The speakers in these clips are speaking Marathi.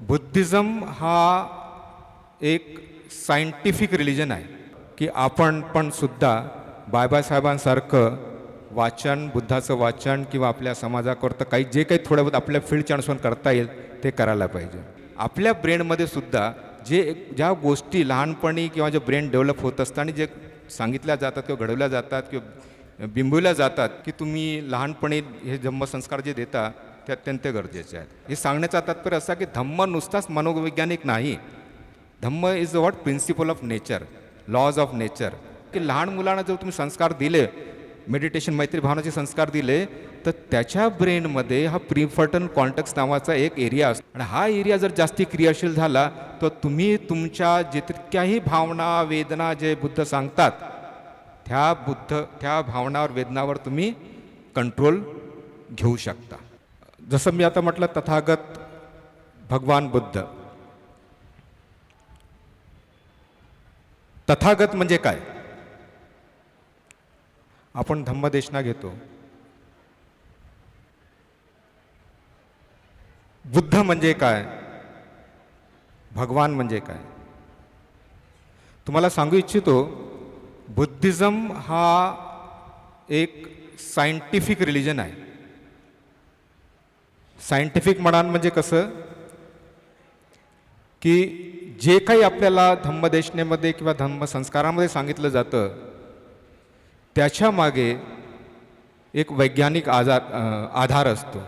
बुद्धिझम हा एक सायंटिफिक रिलिजन आहे की आपण पण सुद्धा बाबासाहेबांसारखं वाचन बुद्धाचं वाचन किंवा आपल्या समाजाकरता काही जे काही थोडं बहुत आपल्या फील्डच्या अनुसार करता येईल ते करायला पाहिजे. आपल्या ब्रेनमध्ये सुद्धा जे ज्या गोष्टी लहानपणी किंवा जे ब्रेन डेव्हलप होत असतं आणि जे सांगितल्या जातात किंवा घडवल्या जातात किंवा बिंबवल्या जातात की तुम्ही लहानपणी हे जन्मसंस्कार जे देता ते अत्यंत गरजेचे आहेत. हे सांगण्याचा तात्पर्य असा की धम्म नुसताच मनोवैज्ञानिक नाही. Dhamma is what principle of nature laws of nature की लहान मुलांना जर तुम्ही संस्कार दिले मेडिटेशन मैत्री भावनाचे संस्कार दिले तर त्याच्या ब्रेनमध्ये हा प्रिफर्टन कॉन्टॅक्स नावाचा एक एरिया असतो. आणि हा एरिया जर जास्ती क्रियाशील झाला तर तुम्ही तुमच्या जितक्याही भावना वेदना जे बुद्ध सांगतात त्या बुद्ध त्या भावनावर वेदनावर तुम्ही कंट्रोल घेऊ शकता. जसं मी आता म्हटलं तथागत भगवान बुद्ध. तथागत म्हणजे काय? आपण धम्मदेशना घेतो. बुद्ध म्हणजे काय? भगवान म्हणजे काय? तुम्हाला सांगू इच्छितो बुद्धिझम हा एक सायंटिफिक रिलिजन आहे. सायंटिफिक म्हणान म्हणजे कसं? की जे काही आपल्याला धम्मदेशनेमध्ये किंवा धम्मसंस्कारामध्ये सांगितलं जातं त्याच्यामागे एक वैज्ञानिक आजार आधार असतो.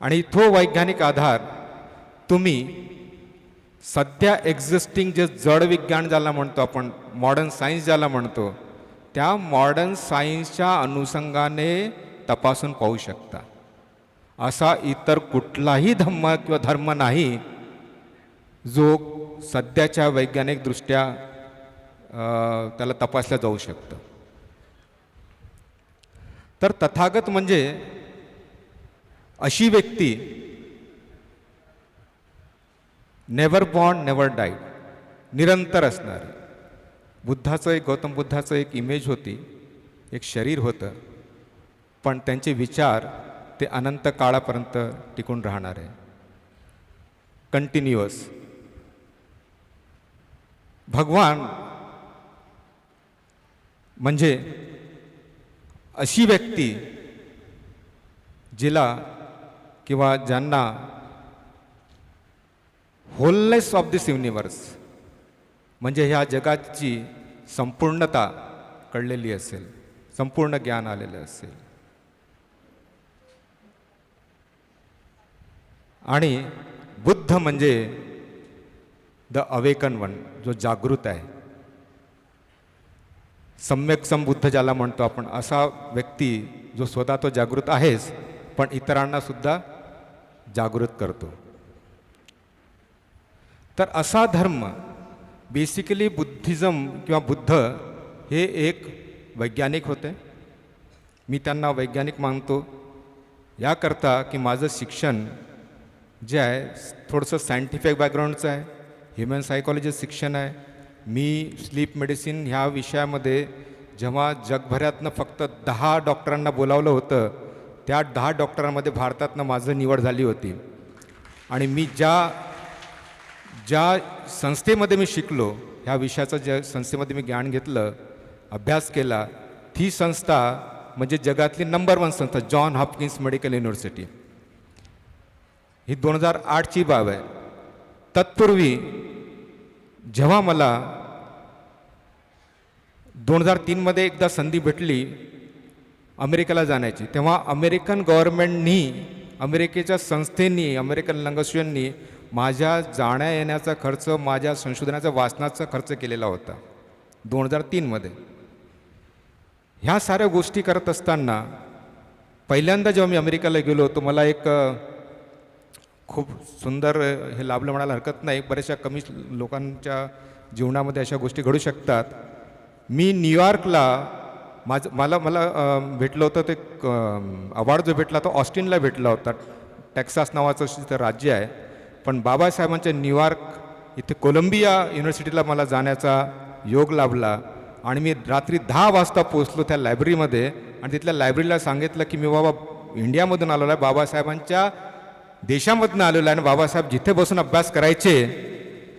आणि तो वैज्ञानिक आधार तुम्ही सध्या एक्झिस्टिंग जे जड विज्ञान ज्याला म्हणतो आपण मॉडर्न सायन्स ज्याला म्हणतो त्या मॉडर्न सायन्सच्या अनुषंगाने तपासून पाहू शकता. असा इतर कुठलाही धम्म किंवा धर्म नाही जो सध्याच्या वैज्ञानिकदृष्ट्या त्याला तपासल्या जाऊ शकतं. तर तथागत म्हणजे अशी व्यक्ती नेवर बॉर्न नेवर डाईड निरंतर असणारी. बुद्धाचं एक गौतम बुद्धाचं एक इमेज होती एक शरीर होतं. पण त्यांचे विचार ते अनंत काळापर्यंत टिकून राहणार. आहे कंटिन्युअस भगवान म्हणजे अशी व्यक्ती जिला किंवा ज्यांना होलनेस ऑफ दिस युनिवर्स म्हणजे ह्या जगाची संपूर्णता कळलेली असेल संपूर्ण ज्ञान आलेलं असेल. आणि बुद्ध म्हणजे द अवेकन वन जो जागृत आहे. सम्यक संबुद्ध ज्याला म्हणतो आपण असा व्यक्ती जो स्वतः तो जागृत आहेच पण इतरांना सुद्धा जागृत करतो. तर असा धर्म बेसिकली बुद्धिझम किंवा बुद्ध हे एक वैज्ञानिक होते. मी त्यांना वैज्ञानिक मानतो. याकरता की माझं शिक्षण जे आहे थोडंसं सायंटिफिक बॅकग्राऊंडचं आहे ह्युमन सायकॉलॉजीचं शिक्षण आहे. मी स्लीप मेडिसिन ह्या विषयामध्ये जेव्हा जगभरातनं फक्त दहा डॉक्टरांना बोलावलं होतं त्या दहा डॉक्टरांमध्ये भारतातनं माझं निवड झाली होती. आणि मी ज्या ज्या संस्थेमध्ये मी शिकलो ह्या विषयाचं ज्या संस्थेमध्ये मी ज्ञान घेतलं अभ्यास केला ती संस्था म्हणजे जगातली नंबर वन संस्था जॉन हॉपकिन्स मेडिकल युनिव्हर्सिटी ही दोन हजार आठची बाब आहे. तत्पूर्वी जेव्हा मला दोन हजार तीनमध्ये एकदा संधी भेटली अमेरिकेला जाण्याची तेव्हा अमेरिकन गव्हर्नमेंटनी अमेरिकेच्या संस्थेनी अमेरिकन लंगस्युअननी माझ्या जाण्या येण्याचा खर्च माझ्या संशोधनाचा वाचनाचा खर्च केलेला होता दोन हजार तीनमध्ये. ह्या साऱ्या गोष्टी करत असताना पहिल्यांदा जेव्हा मी अमेरिकेला गेलो होतो मला एक खूप सुंदर हे लाभलं म्हणायला हरकत नाही. बऱ्याचशा कमी लोकांच्या जीवनामध्ये अशा गोष्टी घडू शकतात. मी न्यूयॉर्कला माझं मला मला भेटलं होतं ते अवॉर्ड जो भेटला तो ऑस्टिनला भेटला होता. टेक्सास नावाचं तिथं राज्य आहे. पण बाबासाहेबांच्या न्यूयॉर्क इथे कोलंबिया युनिव्हर्सिटीला मला जाण्याचा योग लाभला. आणि मी रात्री दहा वाजता पोचलो त्या लायब्ररीमध्ये आणि तिथल्या लायब्ररीला सांगितलं की मी बाबा इंडियामधून आलेलो आहे. बाबासाहेबांच्या देशामधनं आलेलो आहे आणि बाबासाहेब जिथे बसून अभ्यास करायचे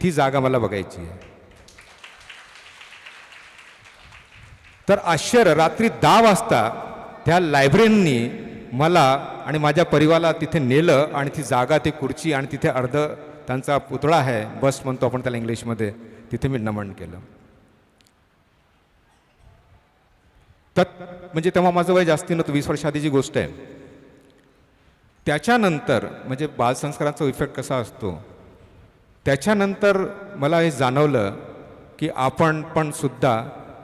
ती जागा मला बघायची आहे. तर आश्चर्य रात्री दहा वाजता त्या लायब्ररींनी मला आणि माझ्या परिवाराला तिथे नेलं आणि ती जागा ती खुर्ची आणि तिथे अर्ध त्यांचा पुतळा आहे बस म्हणतो आपण त्याला इंग्लिशमध्ये तिथे मी नमन केलं. तर म्हणजे तेव्हा माझं वय जास्ती नव्हतं वीस वर्ष आधीची गोष्ट आहे. त्याच्यानंतर म्हणजे बालसंस्कारांचा इफेक्ट कसा असतो? त्याच्यानंतर मला हे जाणवलं की आपण पण सुद्धा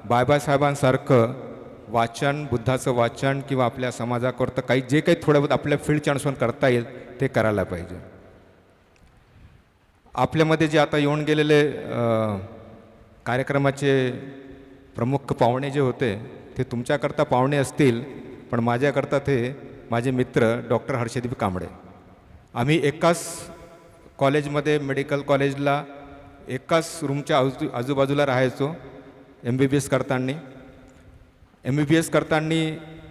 बाबासाहेबांसारखं वाचन बुद्धाचं वाचन किंवा आपल्या समाजाकरतं काही जे काही थोडं बहुत आपल्या फील्डच्या अनुसरून करता येईल ते करायला पाहिजे. आपल्यामध्ये जे आता येऊन गेलेले कार्यक्रमाचे प्रमुख पाहुणे जे होते ते तुमच्याकरता पाहुणे असतील पण माझ्याकरता ते माझे मित्र डॉक्टर हर्षदीप कांबळे. आम्ही एकाच कॉलेजमध्ये मेडिकल कॉलेजला एकाच रूमच्या आजू आजूबाजूला राहायचो एम बी बी एस करताना. एम बी बी एस करताना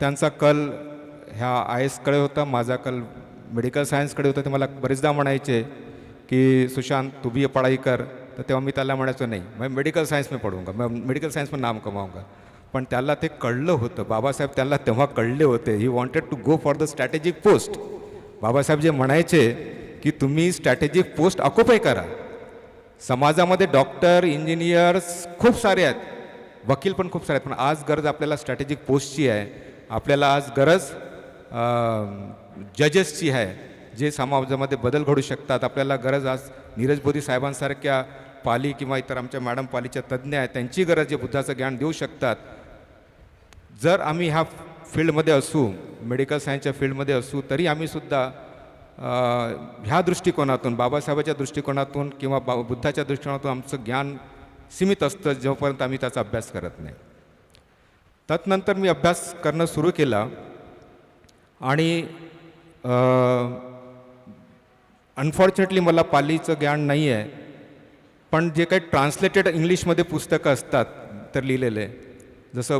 त्यांचा कल ह्या आय एसकडे होता माझा कल मेडिकल सायन्सकडे होता. ते मला बरेचदा म्हणायचे की सुशांत तू भी ए पढ़ाई कर तर तेव्हा मी त्याला म्हणायचो नाही मग मेडिकल सायन्स मी पढूंगा मग मेडिकल सायन्स में नाम कमाऊंगा पण त्याला ते कळलं होतं. बाबासाहेब त्याला तेव्हा कळले होते. He wanted to go for the strategic post Babasaheb जे म्हणायचे की तुम्ही स्ट्रॅटेजिक पोस्ट ऑक्युपाय करा. समाजामध्ये डॉक्टर इंजिनियर्स खूप सारे आहेत. वकील पण खूप सारे आहेत. पण आज गरज आपल्याला स्ट्रॅटेजिक पोस्टची आहे. आपल्याला आज गरज जजेसची आहे. जे समाजामध्ये बदल घडू शकतात. आपल्याला गरज आज नीरज बोधी साहेबांसारख्या पाली किंवा इतर आमच्या मॅडम पालीच्या तज्ज्ञ आहेत. त्यांची गरज जे बुद्धाचं ज्ञान देऊ शकतात. जर आम्ही ह्या फील्डमध्ये असू मेडिकल सायन्सच्या फील्डमध्ये असू तरी आम्ही सुद्धा ह्या दृष्टिकोनातून बाबासाहेबाच्या दृष्टिकोनातून किंवा बा बुद्धाच्या दृष्टिकोनातून आमचं ज्ञान सीमित असतं जोपर्यंत आम्ही त्याचा अभ्यास करत नाही. तत्नंतर मी अभ्यास करणं सुरू केला आणि अनफॉर्च्युनेटली मला पालीचं ज्ञान नाही आहे पण जे काही ट्रान्सलेटेड इंग्लिशमध्ये पुस्तकं असतात तर लिहिलेले. जसं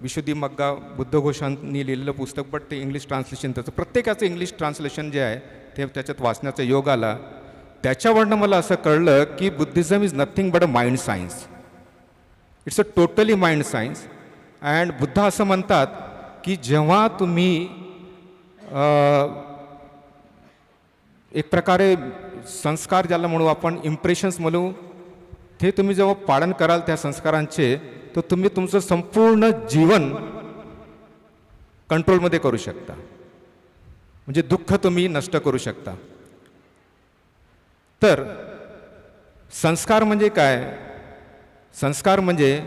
विशुद्धी मग्गा बुद्धघोषांनी लिहिलेलं पुस्तक बट ते इंग्लिश ट्रान्सलेशन त्याचं. प्रत्येकाचं इंग्लिश ट्रान्सलेशन जे आहे ते त्याच्यात वाचण्याचा योग आला. त्याच्यावरनं मला असं कळलं की Buddhism is nothing but a mind science it's a totally mind science and Buddha असं म्हणतात की जेव्हा तुम्ही एक प्रकारे संस्कार ज्याला म्हणू आपण इम्प्रेशन्स म्हणू ते तुम्ही जेव्हा पालन कराल त्या संस्कारांचे तर तुम्ही तुमचं संपूर्ण जीवन कंट्रोलमध्ये करू शकता. म्हणजे दुःख तुम्ही नष्ट करू शकता. तर संस्कार म्हणजे काय? संस्कार म्हणजे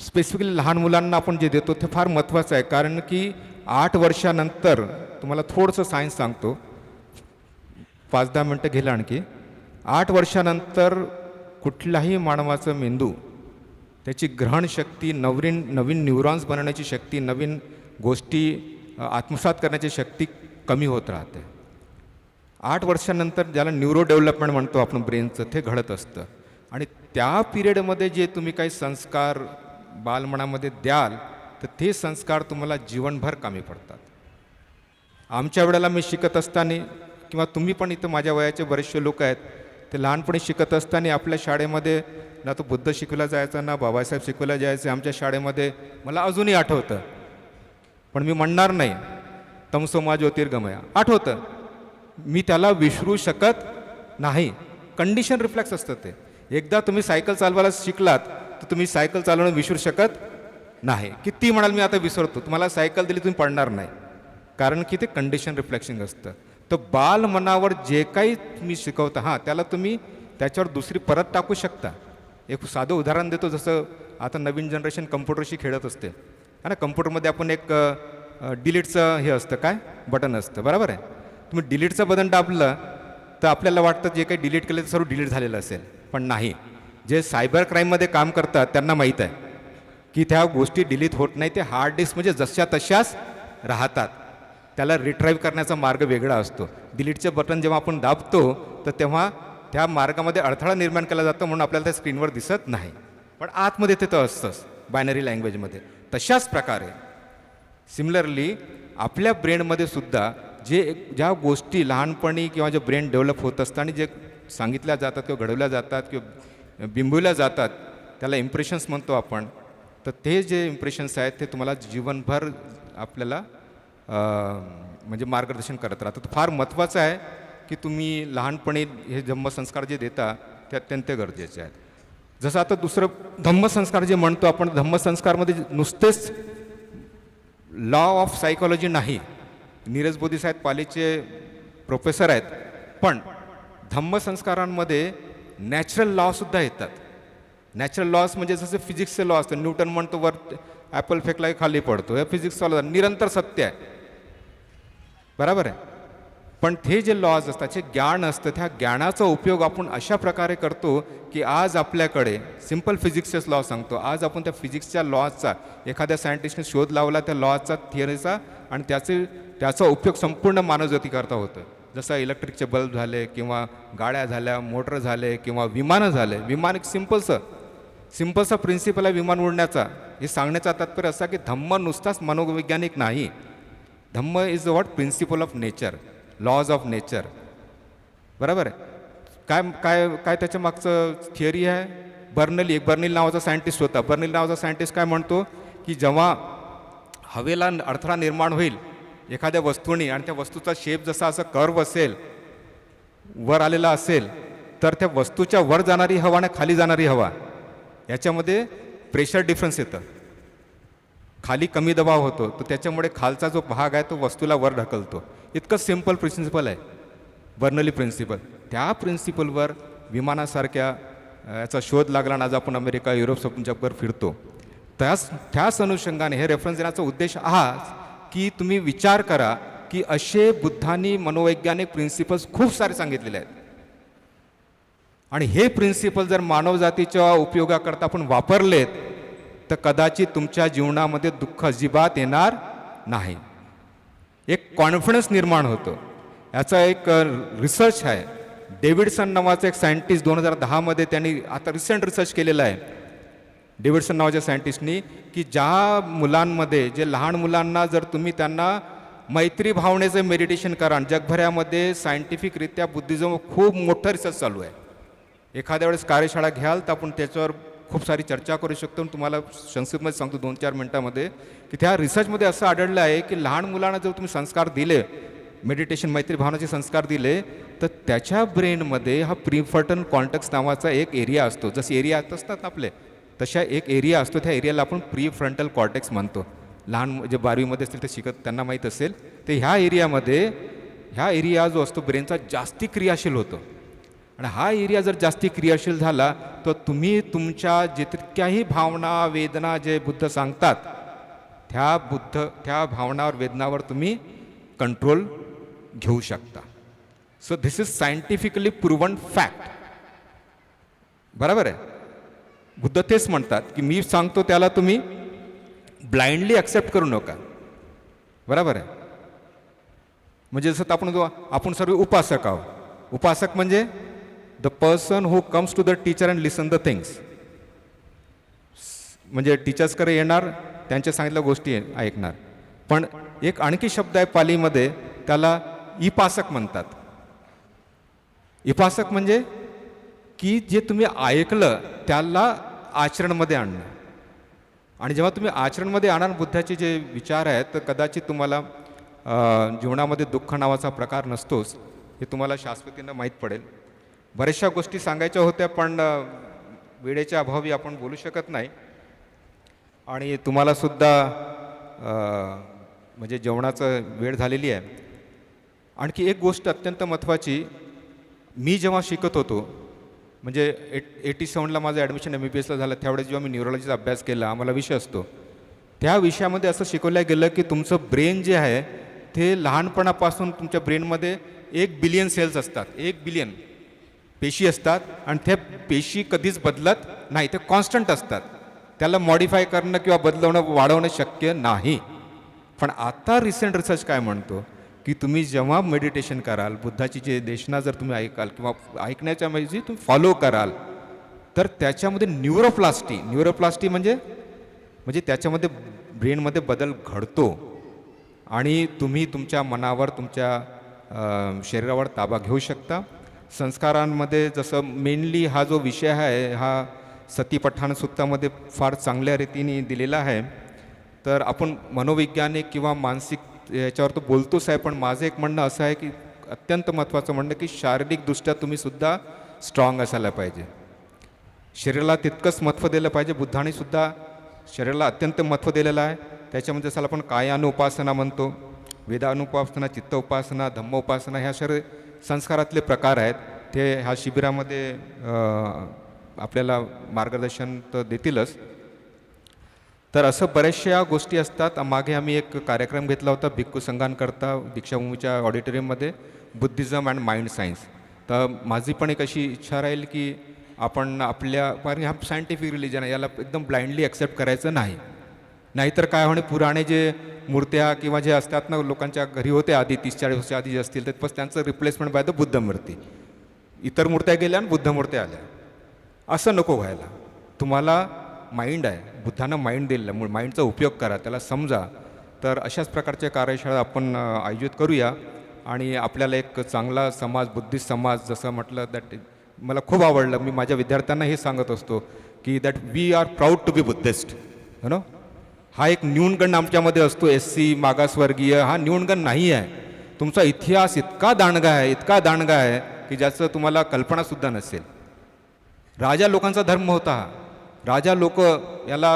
स्पेसिफिकली लहान मुलांना आपण जे देतो ते फार महत्त्वाचं आहे. कारण की आठ वर्षानंतर तुम्हाला थोडंसं सायन्स सांगतो. पाच दहा मिनटं गेलं आणखी. आठ वर्षानंतर कुठल्याही मानवाचं मेंदू त्याची ग्रहणशक्ती नवीन नवीन न्यूरॉन्स बनवण्याची शक्ती नवीन गोष्टी आत्मसात करण्याची शक्ती कमी होत राहते. आठ वर्षानंतर ज्याला न्यूरो डेव्हलपमेंट म्हणतो आपण ब्रेनचं ते घडत असतं. आणि त्या पिरियडमध्ये जे तुम्ही काही संस्कार बालमनामध्ये द्याल तर ते संस्कार तुम्हाला जीवनभर कामी पडतात. आमच्या वेळेला मी शिकत असताना किंवा तुम्ही पण इथं माझ्या वयाचे बरेचसे लोक आहेत ते लहानपणी शिकत असताना आपल्या शाळेमध्ये ना तो बुद्ध शिकवला जायचा ना बाबासाहेब शिकवला जायचे आमच्या शाळेमध्ये मला अजूनही आठवतं. पण मी म्हणणार नाही. तमसोमा ज्योतिर्गमय. आठवतं. मी त्याला विसरू शकत नाही. कंडिशन रिफ्लेक्स असतं ते. एकदा तुम्ही सायकल चालवायला शिकलात तर तुम्ही सायकल चालवणं विसरू शकत नाही. किती म्हणाल मी आता विसरतो. तुम्हाला सायकल दिली तुम्ही पडणार नाही. कारण की ते कंडिशन रिफ्लेक्शिंग असतं. तर बाल मनावर जे काही तुम्ही शिकवता हां त्याला तुम्ही त्याच्यावर दुसरी परत टाकू शकता. एक साधं उदाहरण देतो जसं आता नवीन जनरेशन कम्प्युटरशी खेळत असते. है ना? कम्प्युटरमध्ये आपण एक डिलीटचं हे असतं काय? बटन असतं. बरोबर आहे? तुम्ही डिलीटचं बटन दाबलं तर आपल्याला वाटतं जे काही डिलीट केलं ते सर्व डिलीट झालेलं असेल. पण नाही. जे सायबर क्राईममध्ये काम करतात त्यांना माहीत आहे की त्या गोष्टी डिलीट होत नाही ते हार्ड डिस्क म्हणजे जशा तशाच राहतात. त्याला रिट्राईव्ह करण्याचा मार्ग वेगळा असतो. डिलीटचं बटन जेव्हा आपण दाबतो तर तेव्हा त्या मार्गामध्ये अडथळा निर्माण केला जातो म्हणून आपल्याला त्या स्क्रीनवर दिसत नाही. पण आतमध्ये ते तर असतंच बायनरी लँग्वेजमध्ये तशाच प्रकारे सिमिलरली आपल्या ब्रेनमध्ये सुद्धा जे ज्या गोष्टी लहानपणी किंवा जे ब्रेन डेव्हलप होत असतं आणि जे सांगितल्या जातात किंवा घडवल्या जातात किंवा बिंबवल्या जातात त्याला इम्प्रेशन्स म्हणतो आपण तर ते जे इम्प्रेशन्स आहेत ते तुम्हाला जीवनभर आपल्याला म्हणजे मार्गदर्शन करत राहतं तर फार महत्त्वाचं आहे की तुम्ही लहानपणी हे धम्मसंस्कार जे देता ते अत्यंत गरजेचे आहेत. जसं आता दुसरं धम्मसंस्कार जे म्हणतो आपण धम्मसंस्कारमध्ये नुसतेच लॉ ऑफ सायकॉलॉजी नाही. नीरज बोधी साहेब पालीचे प्रोफेसर आहेत. पण धम्मसंस्कारांमध्ये नॅचरल लॉसुद्धा येतात. नॅचरल लॉस म्हणजे जसं फिजिक्सचे लॉ असतं. न्यूटन म्हणतो वर ॲपल फेकला खाली पडतो हे फिजिक्सचा लॉ निरंतर सत्य आहे. बरोबर आहे? पण ते जे लॉज असतात जे ज्ञान असतं त्या ज्ञानाचा उपयोग आपण अशा प्रकारे करतो की आज आपल्याकडे सिंपल फिजिक्सचेच लॉ सांगतो. आज आपण त्या फिजिक्सच्या लॉजचा एखाद्या सायंटिस्टने शोध लावला त्या लॉजचा थिअरीचा आणि त्याचे त्याचा उपयोग संपूर्ण मानवजातीकरता होतं जसं इलेक्ट्रिकचे बल्ब झाले किंवा गाड्या झाल्या मोटर झाले किंवा विमानं झाले. विमान एक सिम्पलचं सिम्पलचा प्रिन्सिपल आहे विमान उडण्याचा. हे सांगण्याचा तात्पर्य असा की धम्म नुसताच मनोवैज्ञानिक नाही. Dhamma is what principle of nature laws of nature बरोबर आहे? काय काय काय त्याच्या मागचं थिअरी आहे? बर्नली एक बर्निल नावाचा सायंटिस्ट होता. बर्निल नावाचा सायंटिस्ट काय म्हणतो? की जेव्हा हवेला अडथळा निर्माण होईल एखाद्या वस्तूने आणि त्या वस्तूचा शेप जसा असं कर्व असेल वर आलेला असेल तर त्या वस्तूच्या वर जाणारी हवा आणि खाली जाणारी हवा याच्यामध्ये प्रेशर डिफरन्स येतं. खाली कमी दबाव होतो. तर त्याच्यामुळे खालचा जो भाग आहे तो वस्तूला वर ढकलतो. इतकं सिंपल प्रिन्सिपल आहे. बर्नली प्रिन्सिपल त्या प्रिन्सिपलवर विमानासारख्या याचा शोध लागला आज आपण अमेरिका युरोप जगभर फिरतो. त्याच त्याच अनुषंगाने हे रेफरन्स देण्याचा उद्देश हा की तुम्ही विचार करा की असे बुद्धांनी मनोवैज्ञानिक प्रिन्सिपल्स खूप सारे सांगितलेले आहेत. आणि हे प्रिन्सिपल जर मानवजातीच्या उपयोगाकरता आपण वापरलेत तर कदाचित तुमच्या जीवनामध्ये दुःख अजिबात येणार नाही. एक कॉन्फिडन्स निर्माण होतो. याचा एक रिसर्च आहे. डेव्हिडसन नावाचा एक सायंटिस्ट दोन हजार दहामध्ये त्यांनी आता रिसेंट रिसर्च केलेला आहे. डेव्हिडसन नावाच्या सायंटिस्टनी की ज्या मुलांमध्ये जे लहान मुलांना जर तुम्ही त्यांना मैत्री भावनेचं मेडिटेशन करा जगभरामध्ये सायंटिफिकरित्या बुद्धिझम खूप मोठं रिसर्च चालू आहे. एखाद्या वेळेस कार्यशाळा घ्याल तर आपण त्याच्यावर खूप सारी चर्चा करू शकतो. आणि तुम्हाला संस्कृतमध्ये सांगतो दोन चार मिनटामध्ये की त्या रिसर्चमध्ये असं आढळलं आहे की लहान मुलांना जर तुम्ही संस्कार दिले मेडिटेशन मैत्री भावनाचे संस्कार दिले तर त्याच्या ब्रेनमध्ये हा प्रिफर्टन कॉन्टॅक्स नावाचा एक एरिया असतो. जसे एरिया असतात आपले तशा एक एरिया असतो. त्या एरियाला आपण प्री फ्रंटल कॉर्टेक्स म्हणतो. लहान जे बारवीमध्ये असतील ते शिकत त्यांना माहीत असेल. तर ह्या एरियामध्ये ह्या एरिया जो असतो ब्रेनचा जास्ती क्रियाशील होतो. आणि हा एरिया जर जास्ती क्रियाशील झाला तर तुम्ही तुमच्या जितक्याही भावना वेदना जे बुद्ध सांगतात त्या बुद्ध त्या भावनावर वेदनावर तुम्ही कंट्रोल घेऊ शकता. So this is scientifically proven fact बरोबर आहे? बुद्ध तेच म्हणतात की मी सांगतो त्याला तुम्ही ब्लाइंडली ॲक्सेप्ट करू नका. बरोबर आहे? म्हणजे जसं आपण जो आपण सर्व उपासक आहोत. उपासक म्हणजे the person who comes to the teacher and listen the things म्हणजे टीचर्सकडे येणार त्यांच्या सांगितल्या गोष्टी ऐकणार. पण एक आणखी शब्द आहे पालीमध्ये त्याला इपासक म्हणतात. इपासक म्हणजे की जे तुम्ही ऐकलं त्याला आचरणमध्ये आणणं. आणि जेव्हा तुम्ही आचरणमध्ये आणा बुद्धाचे जे विचार आहेत तर कदाचित तुम्हाला जीवनामध्ये दुःख नावाचा प्रकार नसतोच हे तुम्हाला शाश्वतीनं माहीत पडेल. बऱ्याचशा गोष्टी सांगायच्या होत्या पण वेळेच्या अभावी आपण बोलू शकत नाही. आणि तुम्हालासुद्धा म्हणजे जेवणाचं वेळ झालेली आहे. आणखी एक गोष्ट अत्यंत महत्त्वाची मी जेव्हा शिकत होतो म्हणजे एट एटी सेवनला माझं ॲडमिशन एम बी बी एसला झालं त्यावेळेस जेव्हा मी न्यूरोलॉजीचा अभ्यास केला आम्हाला विषय असतो. त्या विषयामध्ये असं शिकवलं गेलं की तुमचं ब्रेन जे आहे ते लहानपणापासून तुमच्या ब्रेनमध्ये एक बिलियन सेल्स असतात एक बिलियन. पेशी असतात आणि त्या पेशी कधीच बदलत नाही ते कॉन्स्टंट असतात. त्याला मॉडिफाय करणं किंवा बदलवणं वाढवणं शक्य नाही. पण आता रिसेंट रिसर्च काय म्हणतो? की तुम्ही जेव्हा मेडिटेशन कराल बुद्धाची जे देशना जर तुम्ही ऐकाल किंवा ऐकण्याच्या म्हणजे तुम्ही फॉलो कराल तर त्याच्यामध्ये न्यूरोप्लास्टी न्यूरोप्लास्टी म्हणजे? म्हणजे त्याच्यामध्ये ब्रेनमध्ये बदल घडतो. आणि तुम्ही तुमच्या मनावर तुमच्या शरीरावर ताबा घेऊ शकता. संस्कारांमध्ये जसं मेनली हा जो विषय आहे हा सती सुत्तामध्ये फार चांगल्या रीतीने दिलेला आहे. तर आपण मनोवैज्ञानिक किंवा मानसिक याच्यावर तो बोलतोच आहे पण माझं एक म्हणणं असं आहे की अत्यंत महत्त्वाचं म्हणणं की शारीरिकदृष्ट्या तुम्हीसुद्धा स्ट्रॉंग असायला पाहिजे. शरीराला तितकंच महत्त्व दिलं पाहिजे बुद्धानेसुद्धा शरीराला अत्यंत महत्त्व दिलेलं आहे. त्याच्यामध्ये जसं आपण कायानुपासना म्हणतो वेदानुपासना चित्त उपासना धम्म उपासना ह्या शरीर संस्कारातले प्रकार आहेत ते ह्या शिबिरामध्ये आपल्याला मार्गदर्शन तर देतीलच. तर असं बऱ्याचशा गोष्टी असतात. मागे आम्ही एक कार्यक्रम घेतला होता भिक्खू संघांकरता दीक्षाभूमीच्या ऑडिटोरियममध्ये बुद्धिझम अँड माइंड सायन्स. तर माझी पण एक अशी इच्छा राहील की आपण आपल्या कारण हा सायंटिफिक रिलिजन आहे याला एकदम ब्लाइंडली ॲक्सेप्ट करायचं नाही. नाहीतर काय होणे पुराणे जे मूर्त्या किंवा जे असतात ना लोकांच्या घरी होते आधी तीस चाळीस वर्ष आधी जे असतील तर बस त्यांचं रिप्लेसमेंट बाय द बुद्ध मूर्ती. इतर मूर्त्या गेल्या आणि बुद्ध मूर्त्या आल्या. असं नको व्हायला. तुम्हाला माइंड आहे. बुद्धानं माइंड दिलेलं आहे. माइंडचा उपयोग करा. त्याला समजा. तर अशाच प्रकारच्या कार्यशाळा आपण आयोजित करूया. आणि आपल्याला एक चांगला समाज बुद्धिस्ट समाज जसं म्हटलं दॅट मला खूप आवडलं. मी माझ्या विद्यार्थ्यांना हे सांगत असतो की that we are proud to be Buddhist you know हा एक न्यूनगण आमच्यामध्ये असतो एस सी मागासवर्गीय हा न्यूनगण नाही आहे. तुमचा इतिहास इतका दांडगा आहे इतका दांडगा आहे की ज्याचं तुम्हाला कल्पनासुद्धा नसेल. राजा लोकांचा धर्म होता. हा राजा लोक याला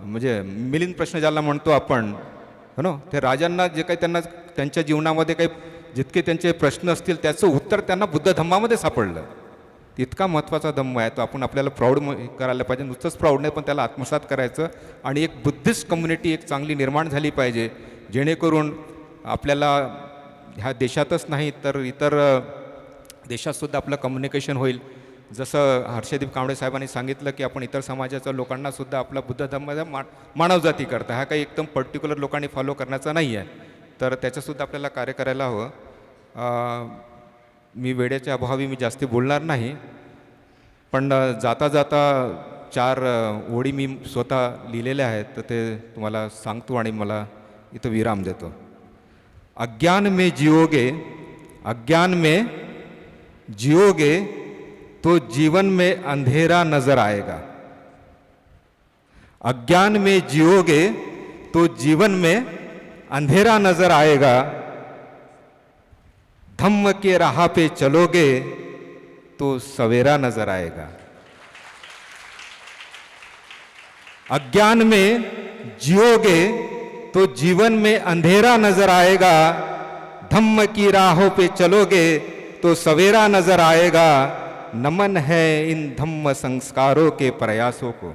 म्हणजे मिलिंद प्रश्न ज्याला म्हणतो आपण हो ना? ते राजांना जे काही त्यांना त्यांच्या जीवनामध्ये काही जितके त्यांचे प्रश्न असतील त्याचं उत्तर त्यांना बुद्ध धम्मामध्ये सापडलं. इतका महत्त्वाचा धम्म आहे तो आपण आपल्याला प्राऊड करायला पाहिजे. नुसतंच प्राऊड नाही पण त्याला आत्मसात करायचं. आणि एक बुद्धिस्ट कम्युनिटी एक चांगली निर्माण झाली पाहिजे. जेणेकरून आपल्याला ह्या देशातच नाही तर इतर देशातसुद्धा आपलं कम्युनिकेशन होईल. जसं हर्षदीप कांबळे साहेबांनी सांगितलं की आपण इतर समाजाच्या लोकांनासुद्धा आपला बुद्ध धर्म मा मानवजाती करता. हा काही एकदम पर्टिक्युलर लोकांनी फॉलो करण्याचा नाही आहे तर त्याच्यासुद्धा आपल्याला कार्य करायला हवं. मी वेळेच्या अभावी मी जास्ती बोलणार नाही पण जाता जाता चार ओळी मी स्वतः लिहिलेल्या आहेत तर ते तुम्हाला सांगतो आणि मला इथं विराम देतो. अज्ञान में जिओगे अज्ञान में जिओगे तो जीवन में अंधेरा नजर आएगा. अज्ञान में जियोगे तो जीवन में अंधेरा नजर आएगा. धम्म के राह पे चलोगे तो सवेरा नज़र आएगा। अज्ञान में जियोगे तो जीवन में अंधेरा नज़र आएगा। धम्म की राहों पे चलोगे तो सवेरा नज़र आएगा। नमन है इन धम्म संस्कारों के प्रयासों को।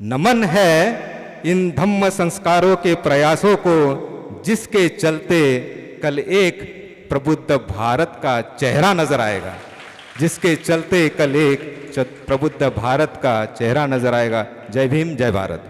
नमन है इन धम्म संस्कारों के प्रयासों को जिसके चलते कल एक प्रबुद्ध भारत का चेहरा नजर आएगा? जिसके चलते कल एक च- प्रबुद्ध भारत का चेहरा नजर आएगा। जय भीम जय भारत।